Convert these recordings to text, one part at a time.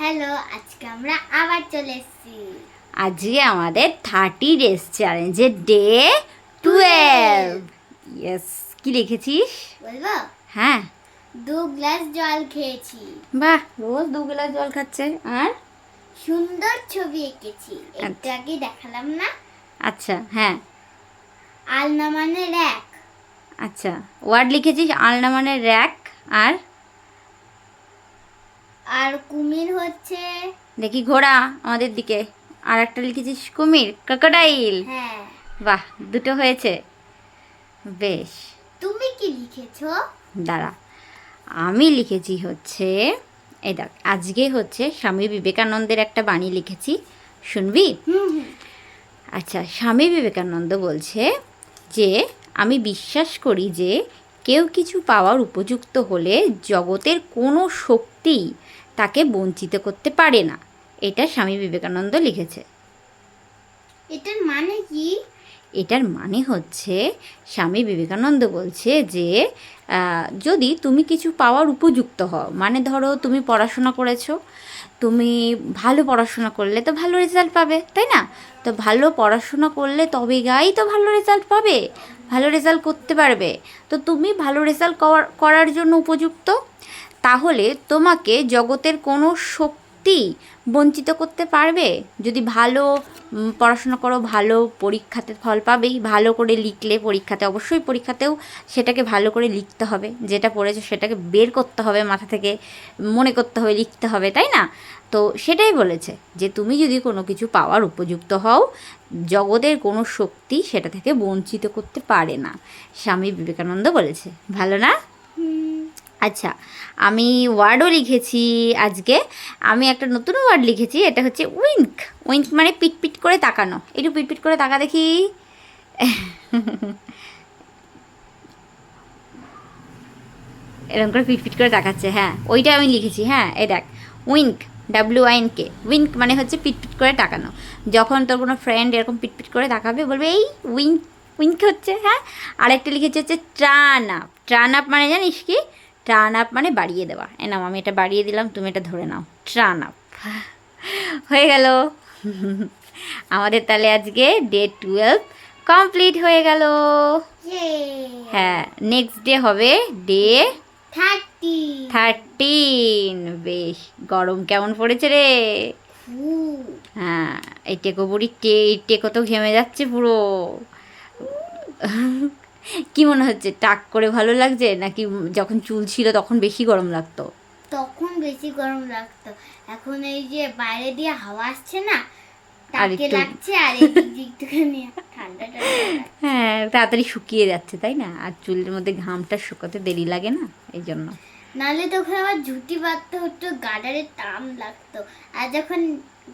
Hello আজকে আমরা আবার চলে এসেছি। আজকে আমাদের থার্টি ডেজ চ্যালেঞ্জের ডে টুয়েলভ ইয়েস কি লিখেছিস? বলব? হ্যাঁ। দু গ্লাস জল খেয়েছি। বাহ রোজ দু গ্লাস জল খাচ্ছে আর? সুন্দর ছবি এঁকেছি। একটু আগে দেখালাম না? আচ্ছা হ্যাঁ। আলনা মানে র্যাক আচ্ছা ওয়ার্ড লিখেছিস আলনা মানে র্যাক আর? আর কুমির হচ্ছে দেখি ঘোড়া আমাদের দিকে। আর একটা লিখেছিস কুমির ক্রোকোডাইল। হ্যাঁ। বাহ দুটো হয়েছে। বেশ। তুমি কি লিখেছো? দাঁড়া আমি লিখেছি হচ্ছে এই দেখ আজকে হচ্ছে স্বামী বিবেকানন্দের একটা বাণী লিখেছি। শুনবি? আচ্ছা স্বামী বিবেকানন্দ বলছে যে আমি বিশ্বাস করি যে কেউ কিছু পাওয়ার উপযুক্ত হলে জগতের কোনো শক্তি তাকে বঞ্চিত করতে পারে না। এটা স্বামী বিবেকানন্দ লিখেছে। এটার মানে কি? এটার মানে হচ্ছে স্বামী বিবেকানন্দ বলছে যে যদি তুমি কিছু পাওয়ার উপযুক্ত হও মানে ধরো তুমি পড়াশোনা করেছ তুমি ভালো পড়াশোনা করলে তো ভালো রেজাল্ট পাবে তাই না? তো ভালো পড়াশোনা করলে তবে গাই তো ভালো রেজাল্ট পাবে। রেজাল্ট করতে পারবে। তো তুমি ভালো রেজাল্ট করার জন্য উপযুক্ত। তাহলে তোমাকে জগতের কোনো শক্তি বঞ্চিত করতে পারবে? যদি ভালো পড়াশোনা করো, ভালো পরীক্ষাতে ফল পাবেই। ভালো করে লিখলে পরীক্ষাতে, অবশ্যই পরীক্ষাতেও সেটাকে ভালো করে লিখতে হবে। যেটা পড়েছো সেটাকে বের করতে হবে মাথা থেকে, মনে করতে হবে, লিখতে হবে, তাই না? তো সেটাই বলেছে যে তুমি যদি কোনো কিছু পাওয়ার উপযুক্ত হও, জগতের কোনো শক্তি সেটা থেকে বঞ্চিত করতে পারে না। স্বামী বিবেকানন্দ বলেছে, ভালো না? আচ্ছা আমি ওয়ার্ডও লিখেছি আজকে। আমি একটা নতুন ওয়ার্ড লিখেছি, এটা হচ্ছে উইঙ্ক উইঙ্ক মানে পিটপিট করে তাকানো। একটু পিটপিট করে তাকা দেখি। এরকম করে পিটপিট করে তাকাচ্ছে হ্যাঁ। ওইটা আমি লিখেছি হ্যাঁ এ দেখ। উইঙ্ক ডাব্লিউ আইন কে উইঙ্ক মানে হচ্ছে পিটপিট করে তাকানো। যখন তোর কোনো ফ্রেন্ড এরকম পিটপিট করে তাকাবে, বলবে, এই উইঙ্ক উইঙ্ক হচ্ছে হ্যাঁ? আরেকটা লিখেছি হচ্ছে ট্রান আপ। ট্রান আপ মানে জানিস কি? ট্রান আপ মানে বাড়িয়ে দেওয়া। এ নাও আমি এটা বাড়িয়ে দিলাম তুমি এটা ধরে নাও। ট্রান আপ হয়ে গেল। আমাদের তাহলে আজকে ডে টুয়েলভ কমপ্লিট হয়ে গেল। হ্যাঁ নেক্সট ডে হবে ডে থার্টি থার্টিন বেশ গরম কেমন পড়েছে রে? হ্যাঁ এই টেকো বুড়ি টে টেকো তো ঘেমে যাচ্ছে পুরো। কি মনে হচ্ছে? টাক করে ভালো লাগছে? নাকি যখন চুল ছিল তখন বেশি গরম লাগতো? তখন বেশি গরম লাগতো। এখন এই যে বাইরে দিয়ে হাওয়া আসছে না আর তাকে লাগছে আর একটুখানি ঠান্ডা ঠান্ডা হ্যাঁ তাড়াতাড়ি শুকিয়ে যাচ্ছে তাই না? আর চুলের মধ্যে ঘামটা শুকাতে দেরি লাগে না? এই জন্য। নাহলে তখন আবার ঝুটি বাঁধতে হতো গাডারের টান লাগতো। আর যখন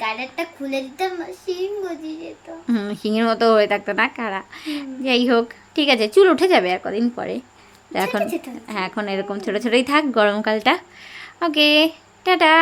গাডারটা খুলে দিতাম শিং গজিয়ে যেত। হুম সিংহের মতো হয়ে থাকতো না কারা? যাই হোক ঠিক আছে চুল উঠে যাবে আর কদিন পরে। এখন। হ্যাঁ এখন এরকম ছোটো ছোটোই থাক গরমকালটা। ওকে টাটা।